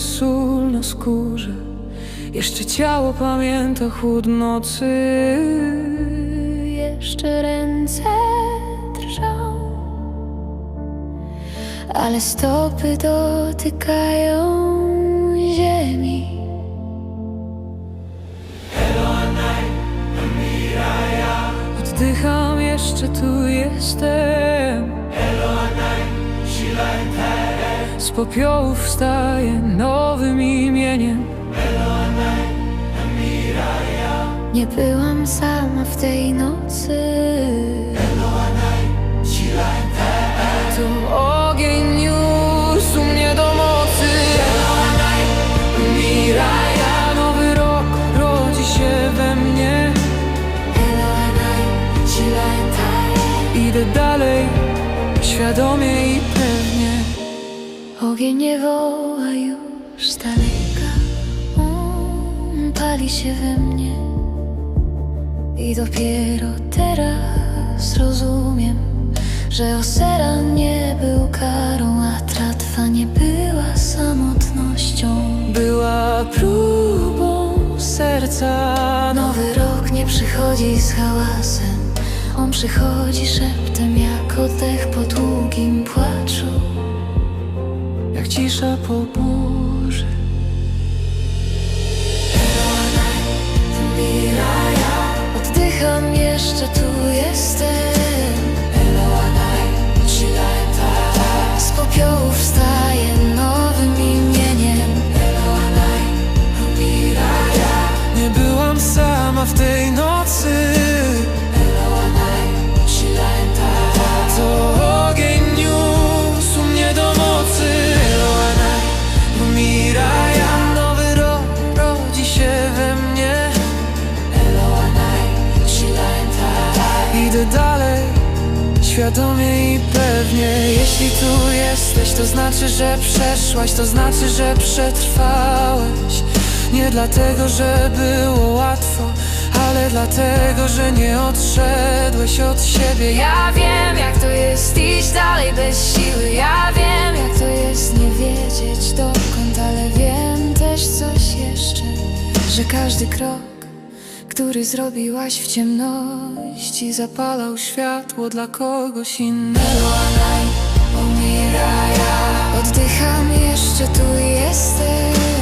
sól na skórze. Jeszcze ciało pamięta chłód nocy. Jeszcze ręce drżą, ale stopy dotykają ziemi. Oddycham, jeszcze tu jestem. Z popiołów wstaję nowym imieniem. Nie byłam sama w tej nocy. To Nie woła już z daleka. On pali się we mnie. I dopiero teraz rozumiem, że osera nie był karą, a tratwa nie była samotnością. Była próbą serca. Nowy rok nie przychodzi z hałasem, on przychodzi szeptem jak oddech po długim płaczu. Cisza po burzy. Oddycham, jeszcze Jeśli tu jesteś, to znaczy, że przeszłaś To znaczy, że przetrwałeś. Nie dlatego, że było łatwo Ale dlatego, że nie odszedłeś od siebie. Ja wiem, jak to jest iść dalej bez siły. Ja wiem, jak to jest nie wiedzieć dokąd, ale wiem też coś jeszcze, że każdy krok, który zrobiłaś w ciemności, Zapalał światło dla kogoś innego Oddycham, jeszcze tu jestem.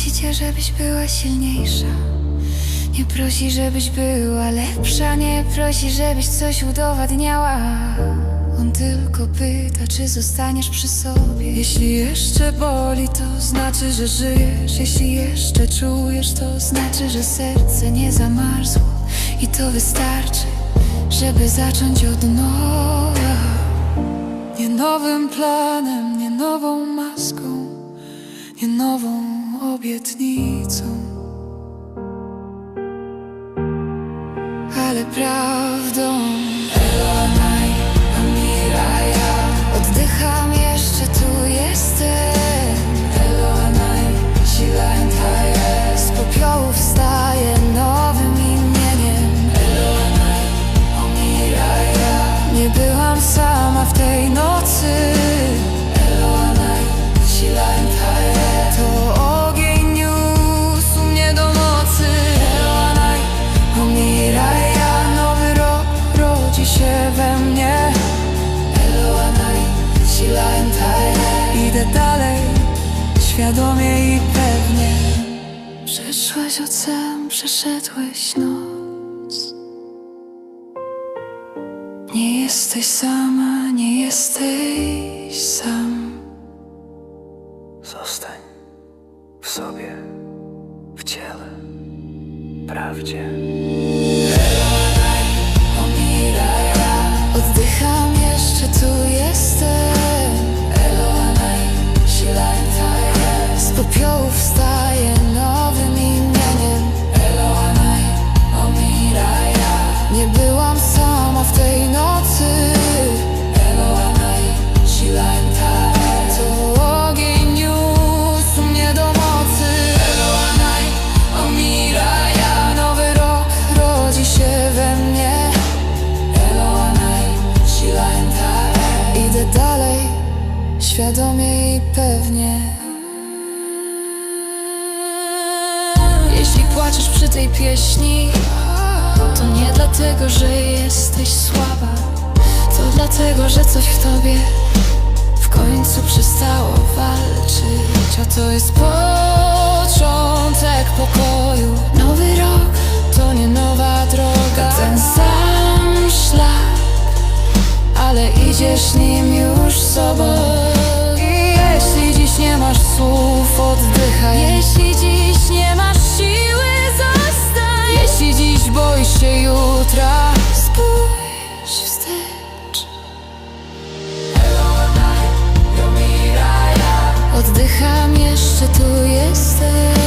Prosi cię, żebyś była silniejsza. Nie prosi, żebyś była lepsza. Nie prosi, żebyś coś udowadniała. On tylko pyta, czy zostaniesz przy sobie. Jeśli jeszcze boli, to znaczy, że żyjesz Jeśli jeszcze czujesz, to znaczy, że serce nie zamarzło. I to wystarczy, żeby zacząć od nowa. Nie nowym planem, nie nową maską Nie nową obietnicą. Ale prawdą Oddycham, jeszcze tu jestem. Z popiołów wstaję nowym imieniem. Nie byłam sama w tej Przeszłaś ocean, przeszedłeś noc Nie jesteś sama, nie jesteś sam Zostań w sobie, w ciele, prawdzie. Świadomie i pewnie. Jeśli płaczesz przy tej pieśni, to nie dlatego, że jesteś słaba, to dlatego, że coś w tobie w końcu przestało walczyć. A to jest początek pokoju. Nowy rok to nie nowa droga, Jeszcze, tu jestem.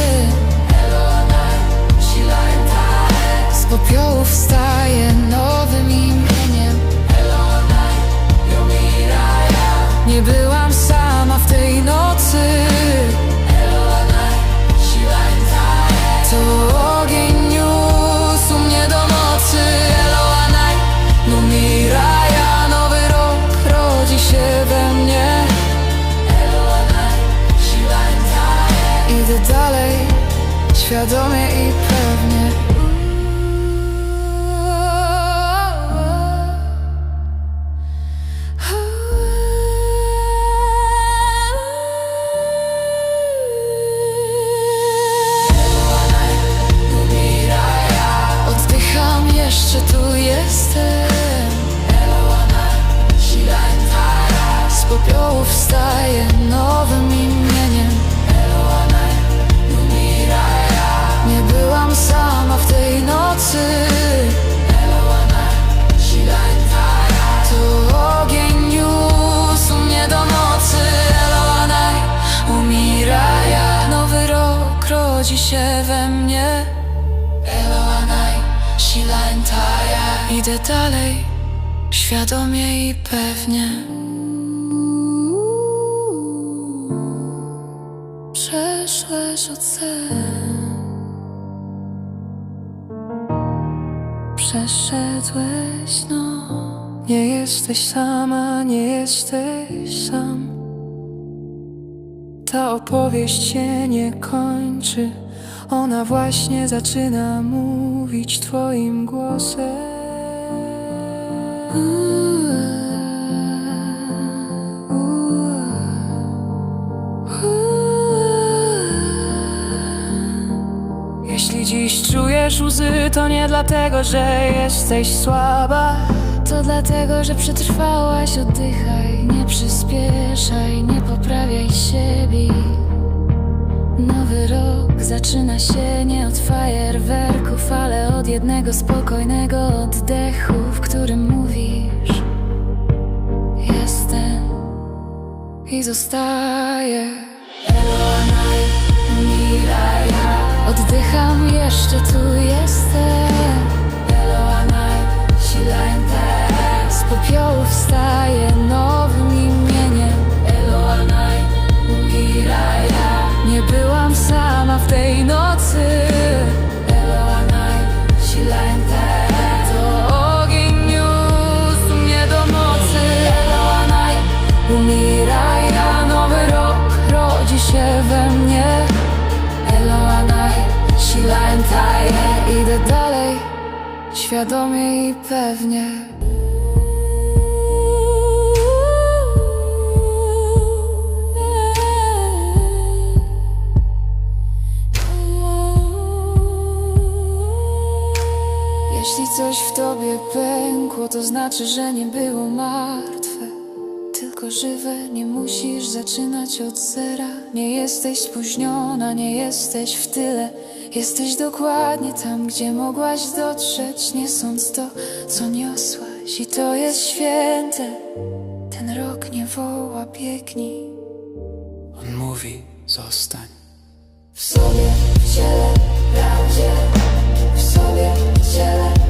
Świadomie i pewnie. Jeszcze, tu jestem. Z wstaje nowym rodzi się we mnie. Eloanaj, Shilantaya Idę dalej, świadomie i pewnie Przeszedłeś no. Nie jesteś sama, nie jesteś sam. Ta opowieść się nie kończy. Ona właśnie zaczyna mówić twoim głosem czujesz łzy, to nie dlatego, że jesteś słaba. To dlatego, że przetrwałaś, oddychaj Nie przyspieszaj, nie poprawiaj siebie. Nowy rok zaczyna się nie od fajerwerków Ale od jednego spokojnego oddechu, w którym mówisz Jestem i zostaję Oddycham jeszcze, tu jestem. Z popiołów wstaje nowym świadomie i pewnie. Jeśli coś w tobie pękło, to znaczy, że nie było martwe Tylko żywe. Nie musisz zaczynać od zera. Nie jesteś spóźniona, nie jesteś w tyle. Jesteś dokładnie tam, gdzie mogłaś dotrzeć, niosąc to, co niosłaś. I to jest święte. Ten rok nie woła, biegnij. On mówi, zostań. W sobie, w ciele, w prawdzie W sobie, w ciele,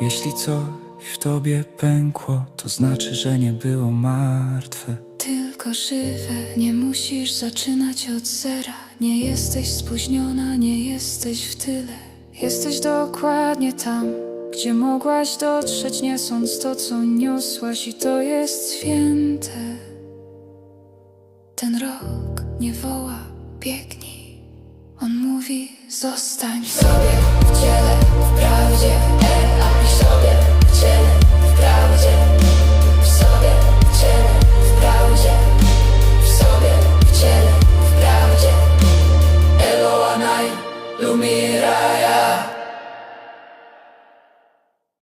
Jeśli coś w tobie pękło, to znaczy, że nie było martwe. Tylko żywe, nie musisz zaczynać od zera. Nie jesteś spóźniona, nie jesteś w tyle. Jesteś dokładnie tam, gdzie mogłaś dotrzeć, niosąc to, co niosłaś, i to jest święte. Ten rok nie woła, biegnij. On mówi, zostań w sobie, w ciele, w prawie. sobie cienie